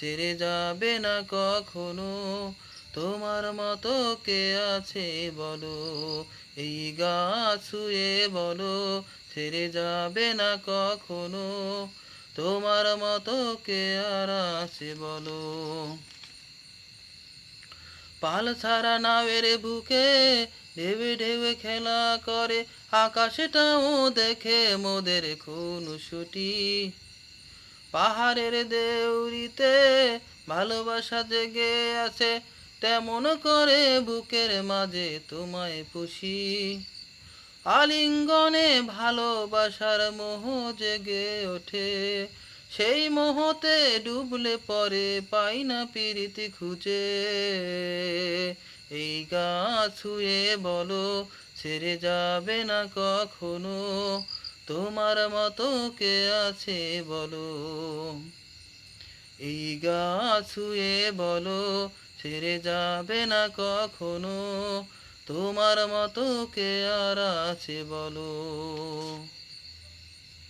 ছেড়ে যাবে না কখনো? তোমার মতো কে আছে বলো? এই গা ছুঁয়ে বলো, ছেড়ে যাবে না কখনো? তোমার মতো কে আর আছে বলো? পাল ছাড়া নাওয়ের বুকে ঢেবে ঢেবে খেলা করে, আকাশটাও দেখে মোদের খুন ছুটি পাহাড়ের দেউরিতে ভালোবাসা জেগে আছে, তেমন করে বুকের মাঝে তোমায় পুষি। আলিঙ্গনে ভালোবাসার মোহ জেগে ওঠে, সেই মোহতে ডুবলে পরে পাই না পিরিতি খুঁজে। এই গা ছুঁয়ে বলো, ছেড়ে যাবে না কখনো তোমার মতো কে আছে বলো? এই গা ছুঁয়ে বলো, ছেড়ে যাবে না কখনো? তোমার মতো কে আর আছে বলো?